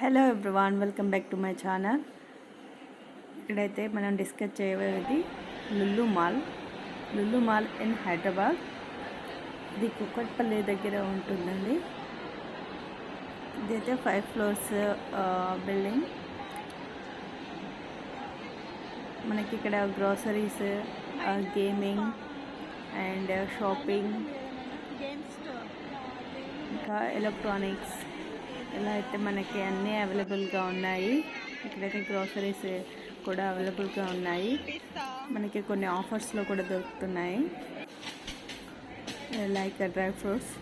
Hello everyone welcome back to my channel ఇక్కడైతే మనం discuss చేయబోయేది Lulu mall Lulu mall in Hyderabad ఇది కుక్కట్పల్లి దగ్గర ఉంటుందండి. ఇదైతే ఫైవ్ ఫ్లోర్స్ బిల్డింగ్ మనకి ఇక్కడ గ్రోసరీస్ గేమింగ్ అండ్ షాపింగ్ ఇంకా ఎలక్ట్రానిక్స్ ఇలా అయితే మనకి అన్నీ అవైలబుల్గా ఉన్నాయి. ఇక్కడైతే గ్రోసరీస్ కూడా అవైలబుల్గా ఉన్నాయి. మనకి కొన్ని ఆఫర్స్లో కూడా దొరుకుతున్నాయి. Like dry fruits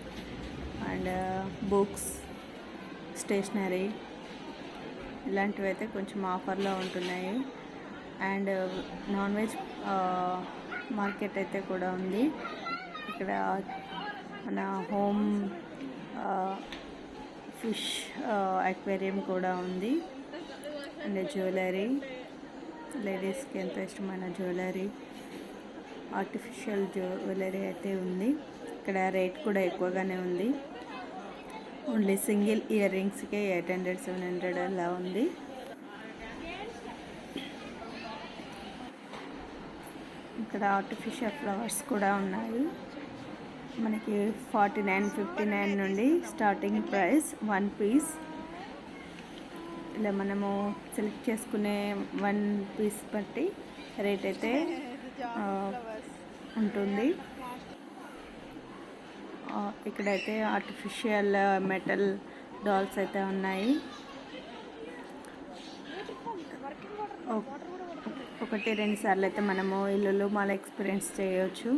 and uh, books stationery ఇలాంటివి అయితే కొంచెం ఆఫర్లో ఉంటున్నాయి. And non veg uh, market అయితే కూడా ఉంది. ఇక్కడ మన హోమ్ uh, ఫిష్ అక్వేరియం కూడా ఉంది. And jewellery. లేడీస్కి ఎంతో ఇష్టమైన జ్యువెలరీ. ఆర్టిఫిషియల్ జ్యువెలరీ అయితే ఉంది. ఇక్కడ రేట్ కూడా ఎక్కువగానే ఉంది. ఓన్లీ సింగిల్ ఇయర్ రింగ్స్కే ఎయిట్ హండ్రెడ్ సెవెన్ హండ్రెడ్ అలా ఉంది. ఇక్కడ ఆర్టిఫిషియల్ ఫ్లవర్స్ కూడా ఉన్నాయి. మనకి ఫార్టీ నైన్ ఫిఫ్టీ నైన్ నుండి స్టార్టింగ్ ప్రైస్ వన్ పీస్. ఇలా మనము సెలెక్ట్ చేసుకునే వన్ పీస్ బట్టి రేట్ అయితే ఉంటుంది. ఇక్కడైతే ఆర్టిఫిషియల్ మెటల్ డాల్స్ అయితే ఉన్నాయి. ఒకటి రెండు సార్లు అయితే మనము ఇల్లు మాల ఎక్స్పీరియన్స్ చేయవచ్చు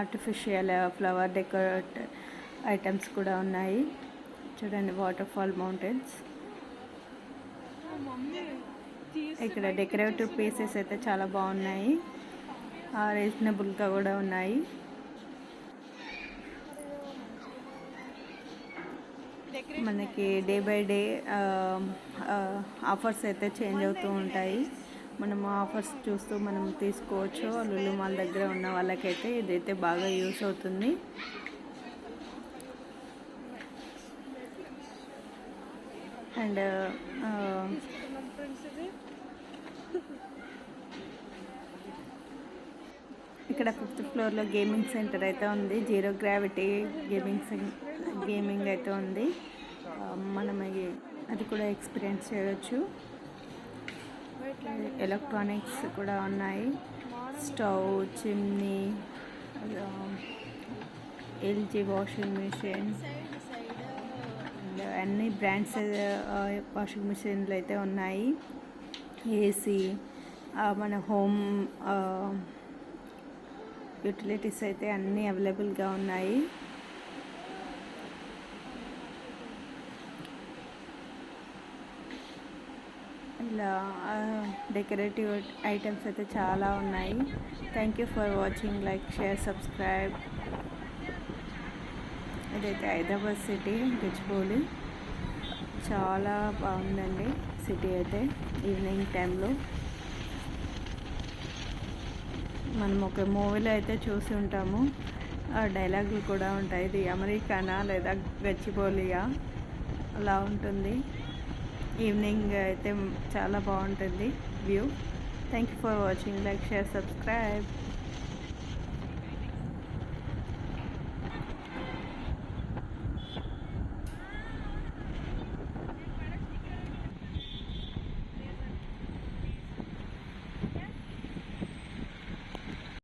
ఆర్టిఫిషియల్ ఫ్లవర్ డెకరేట్ ఐటమ్స్ కూడా ఉన్నాయి. చూడండి వాటర్ ఫాల్ మౌంటైన్స్ ఇక్కడ డెకరేటివ్ పీసెస్ అయితే చాలా బాగున్నాయి. రీజనబుల్గా కూడా ఉన్నాయి. మనకి డే బై డే ఆఫర్స్ అయితే చేంజ్ అవుతూ ఉంటాయి. మనం ఆఫర్స్ చూస్తూ మనం తీసుకోవచ్చు. లులు మాల్ దగ్గర ఉన్న వాళ్ళకైతే ఇదైతే బాగా యూస్ అవుతుంది. అండ్ ఇక్కడ ఫిఫ్త్ ఫ్లోర్లో గేమింగ్ సెంటర్ అయితే ఉంది. జీరో గ్రావిటీ గేమింగ్ గేమింగ్ అయితే ఉంది. మనం అది కూడా ఎక్స్పీరియన్స్ చేయవచ్చు ఎలక్ట్రానిక్స్ కూడా ఉన్నాయి. Stove chimney LG washing machine అన్ని బ్రాండ్స్ వాషింగ్ మిషన్లు అయితే ఉన్నాయి. ఏసీ మన హోమ్ యూటిలిటీస్ అయితే అన్నీ అవైలబుల్గా ఉన్నాయి. ఇలా డెకరేటివ్ ఐటమ్స్ అయితే చాలా ఉన్నాయి. Thank you for watching like share subscribe ఇదైతే హైదరాబాద్ సిటీ గచ్చిబౌలి చాలా బాగుందండి సిటీ అయితే ఈవినింగ్ టైంలో. మనం ఒక మూవీలో అయితే చూసి ఉంటాము. డైలాగులు కూడా ఉంటాయి. ఇది అమెరికానా లేదా గచ్చిబౌలియా? అలా ఉంటుంది. ఈవినింగ్ అయితే చాలా బాగుంటుంది view thank you for watching like share subscribe